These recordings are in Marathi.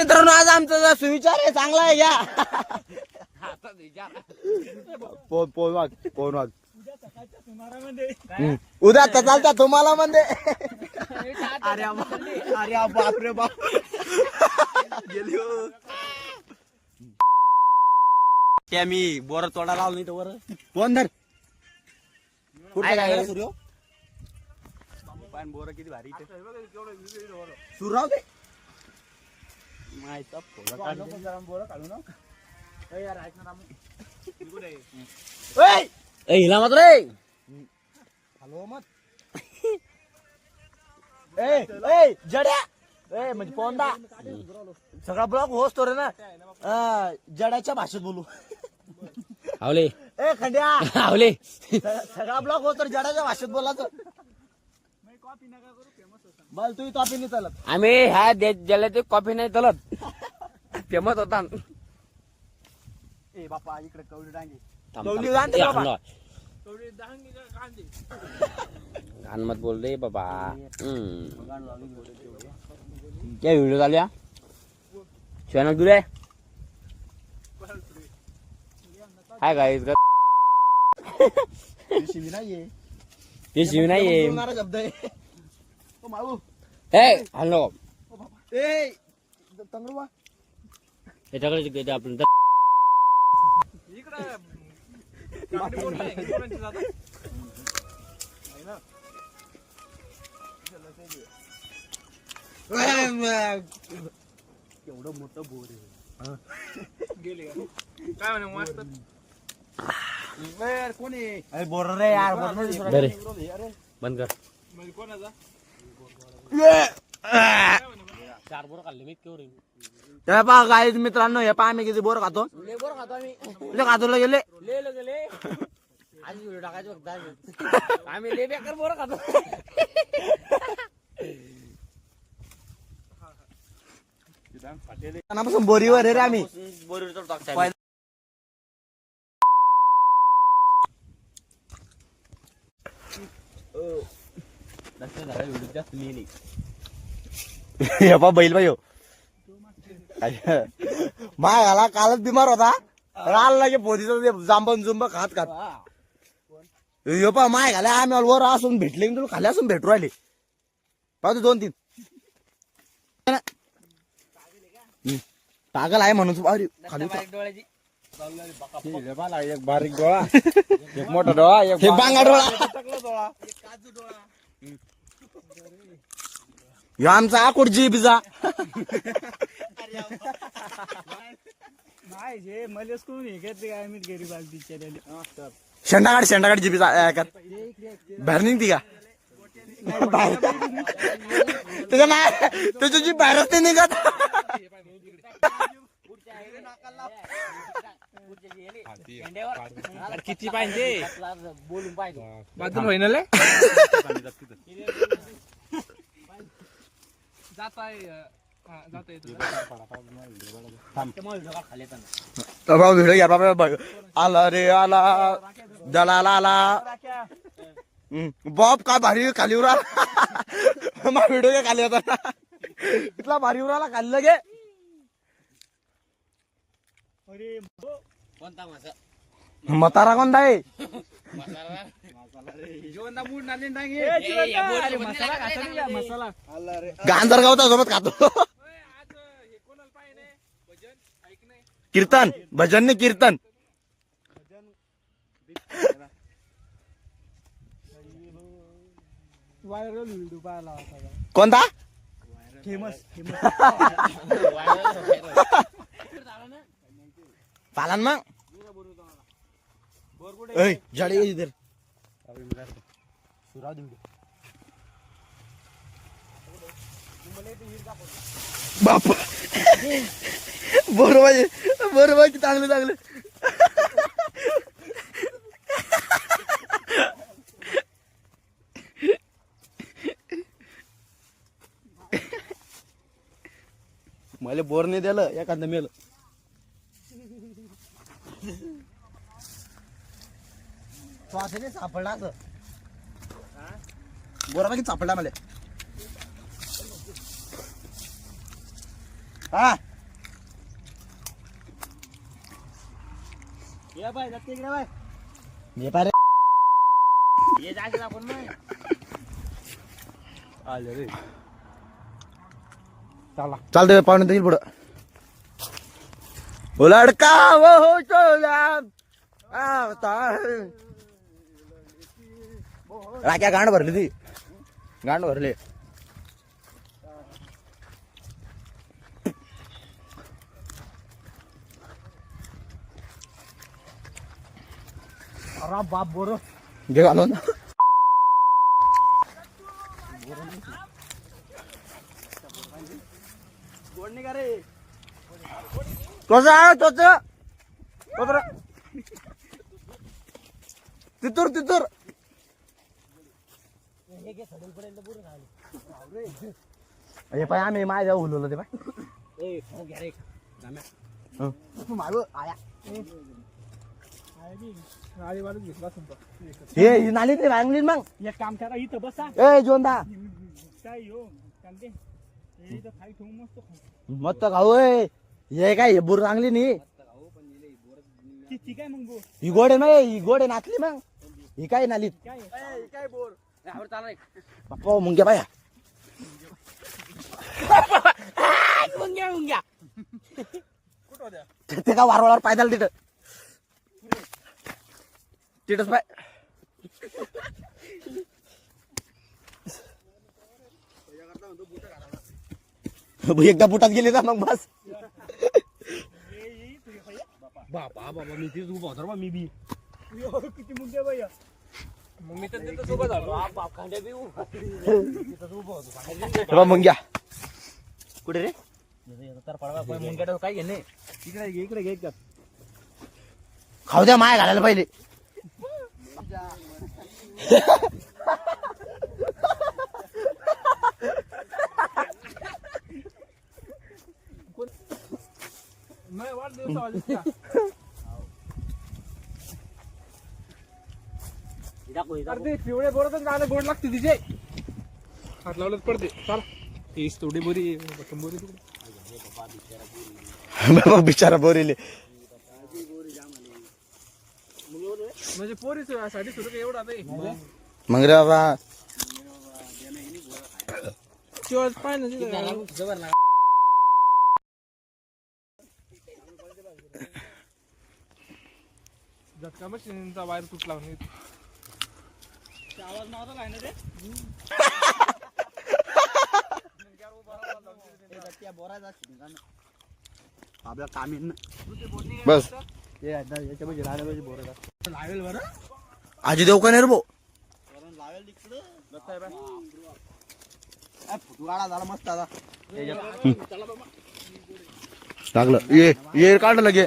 मित्रांनो आज आमचा जो सुविचार आहे चांगला आहे घ्या पोन वाघ. उद्या तर चालता तुम्हाला म्हणजे अरे अरे बाप रे बाप. गेली हो. त्या मी बोर तोडा लावलं नाही तर वर. फोन धर? कुठं काय सूर्य? पण बोर किती भारी सुरू राहू दे. माहिती फोटो काढ ओय! ए हिला मात्र रे हॅलो मत. ए ए जड्या! ए म्हणजे पोंदा सगळा ब्लॉक होस तो रे ना. जड्याच्या भाषेत बोलू. आवले. ए खंड्या! आवले. सगळा ब्लॉक होतो रे, जड्याच्या भाषेत बोलायचं बल तू कॉपी नाही चालत. आम्ही ह्या ज्याला ते कॉफी नाही चलत. फेमस होता. ए बापा इकडे कवडी डांगे. ए, बाबा. मत बोल रे बाबा. हम्म. क्या व्हिडिओ चालू चॅनल तुला हाय काय शिवी नाहीये. ते शिव नाहीये. बोलणारा शब्द आहे. ओ माऊ ए हॅलो. ए तंगडू बा. याच्याकडे शिकायचं आपण. एवढं मोठं बोर आहे. कोण आहे? अरे बोर रे यार बोर. बरे. बंद कर. चार बोर खाल्ले मी केवढे हे पहा गाईज मित्रांनो हे पहा आम्ही किती बोर खातो. बोर खातो आम्ही. ले खातो गेले ले ले ले आज व्हिडिओ टाकायचं फक्त आज. आम्ही ले बेकार बोर खातो. पासून बोरीवर आहे रे आम्ही. हे पहा बैल बाई माय घाला कालच बिमार होता. राल लागे पोतीचं जांबन जुंब खात खात. हे. पहा माय घाल्या आम्ही वर असून भेटले की तुला खाली असून भेटू राहिले. पाहतो दोन तीन. पागल आहे म्हणून तू अरे खाली एक बारीक डोळा एक मोठा डोळा एक बांगा डोळा. ह्यो आमचा आकुट जीबीचा नाही जे मलेच कोण हे घेतले काय मी गरीब आली बिचाऱ्याला. शेंडागाड शेंडागाड जीबीचा बाहेर निघती का? त्याच्या नाही त्याची जी बाहेरच नाही निघत. किती पाहिजे? बोलून पाहिजे. बाथरूम होईना ले बाबा व्हिडिओ घ्या बाबा बाबा. आला रे आला. दलाला आला. हम्म. बॉब काय भारी खाली उरा. मग व्हिडिओ खाली होता इथला भारी उराला खाल्लं गे. कोणता मासा? मतारा कोणता आहे? मसाला गांजर गावता सोबत खातो. कीर्तन भजन नाही कीर्तन. व्हायरल व्हिडिओ पाहिला होता. कोणता? फेमस पालन. मग झाडे इधर. सुराव बाप. बरोबर पाहिजे बरोबर पाहिजे चांगलं चांगलं. मला बोर नाही द्यालं एखादं मेलं. श्वासाने सापडला असं. बोराबाकी सापडला मला. हा. ये बाय जाते इकडे बाय. ये पारे ये जायचं आपण मग आले रे. चला. पाहुणे पुढं. बोला अडका हो चोला आवता राख्या गांड भरली ती. गांड भरले. अरे बाप बोर. घे घालून. तोच तितूर तितूर हे पाय आम्ही माझ्या उलवलं ते पाय. ए हो आया. ही नाली ते भांगली मग. एक काम करा इथं बसा. ए जोंदा. काय हो कांदे हे इथं मस्त खाऊ. मस्त खाऊ ए. हे काय हे बुर चांगली नी? ती ती काय मग ही गोडे नाही ही गोडे नाचली मग. ही काय नाली? काय काय बोर? यावर चालय बाप्पा मुंग्या बाया मुंग्या मुंग्या कुठं होत्या ते का वारवाळावर पायदाल तिथं तिथंच पाय एकदा बुटात गेले ना मग बस बाबा बाबा मी तीच उभा होतो बा मी बी यो, किती मुंग्या बाई मग मी तर तिथं सोबत झालो. बाप बाप खांद्या बी उभा हे बघ मुंग्या कुठे रे? तर पडवा पण मुंग्या काय घेणे? इकडे घे इकडे घे खाऊ द्या माय घालायला पहिले. नाही वाढ दिवसा पिवळे बोरच गाणं गोड लागते तिचे हात लावलं पडते चला. तीस थोडी बोरी बोरी बाबा बिचारा बोरिले. म्हणजे पोरीच साठी सुरू काही एवढा नाही मग रे बाबा. शिवाज पाय ना झटका मशीनचा वायर तुटला म्हणे. आवाज नव्हता काय ना रे आपल्या कामीन बस. आजी देऊ का नाही रे भाऊ. लागलं. ये ये काढलं लगे.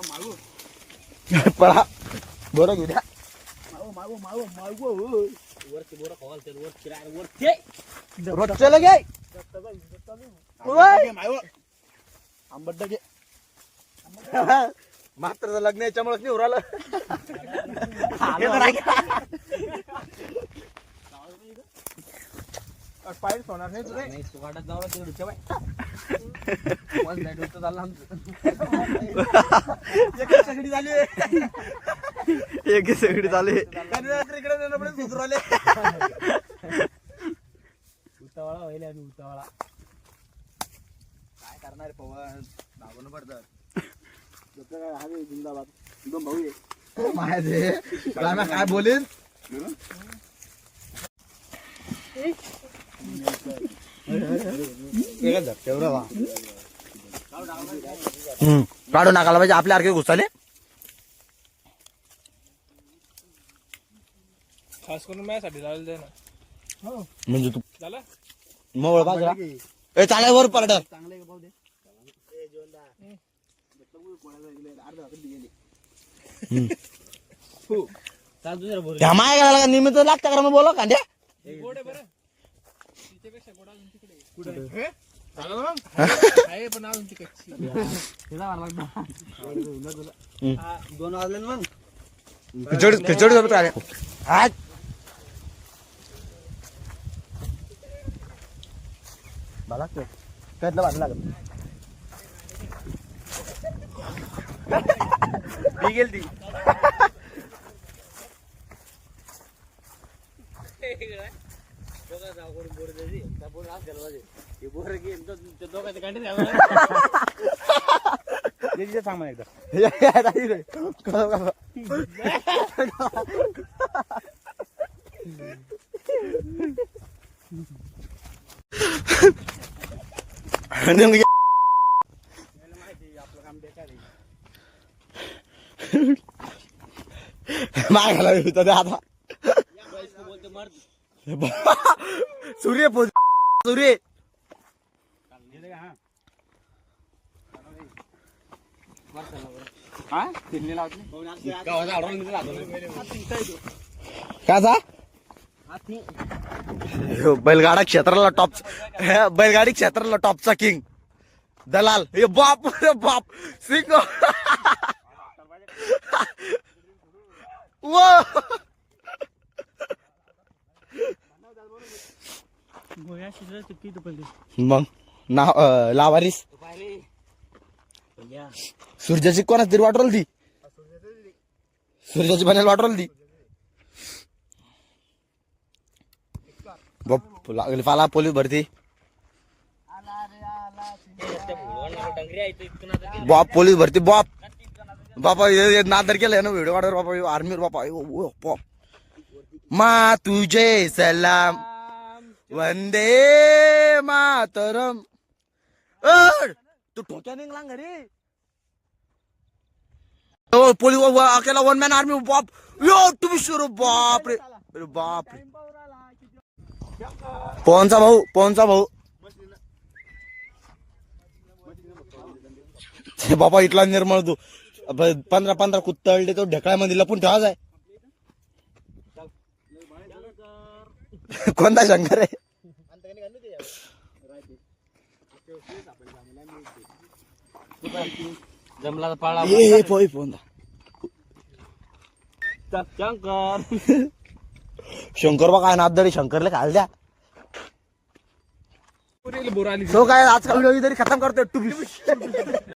पळा. बरं घेऊ द्या मागो मागो मागो वरती बोर खवाल ते वरती राहिले वरती. रोजचं लगे. आंबट डगे मात्र लग्न याच्यामुळेच नाही उरालं. पायच होणार नाही तुझे नाही सुगाटात जावं एक सगळी झाली. उतावळा व्हायला आणि उतावळा. काय करणार पवन? भागून पडतात हवे जिंदाबाद. एकदम भाऊ आहे. माझे राम्या काय बोलीन? हम्म, काढून टाकायला पाहिजे आपल्या सारखे घुसाले खास करून माझ्यासाठी लावलं जाय ना. म्हणजे तू झालं? मोवळ बाजूला ए चालाय वर पलट चांगले का भाऊ दे चाल दुसरा बोर ह्या माय घालायला निमित्त लागतं का मग बोला कांद्या गोड आहे बरं. दोन वाजले ना मग. खिचडी खिचडी सोबत आले. आज. मला त्यातलं भारी लागत ती गेल ती सांग मला एकदा नेमकं मागायला होतं ते आता सूर्य पोच सूर्य. काचा बैलगाडा क्षेत्राला टॉप बैलगाडी क्षेत्राला टॉपचा किंग दलाल. हे बाप रे बाप. सिंग वा मग नाव लावारीस. सूर्याची कोणाच तरी वाटरोल ती सूर्याची बनायला वाटरोल ती बाप लागली पाला पोलीस भरती. बाप पोलीस भरती बाप. बापा नादर केलंय ना व्हिडिओ काढवर बापा आर्मी बापा बाप. मा तुझे सलाम. वंदे मातरम. अड, तू ठोक्या निघला घरी ओ, पोलीस अकेला वन मॅन आर्मी बाप. यो तुम्ही सुरू बाप रे. अरे बाप रे. पवनचा भाऊ पवनचा भाऊ. बाबा इथला निर्मळ तू पंधरा पंधरा कुत्तळले तो ढेकळ्यामध्ये लपून ठेवाच आहे. कोणता शंकर आहे? जमला पाळा ये, पोय पोहंदा शंकर. शंकर बा काय नादरी शंकरला खाल द्या. तो काय आजकाल तरी खतम करतोय? टू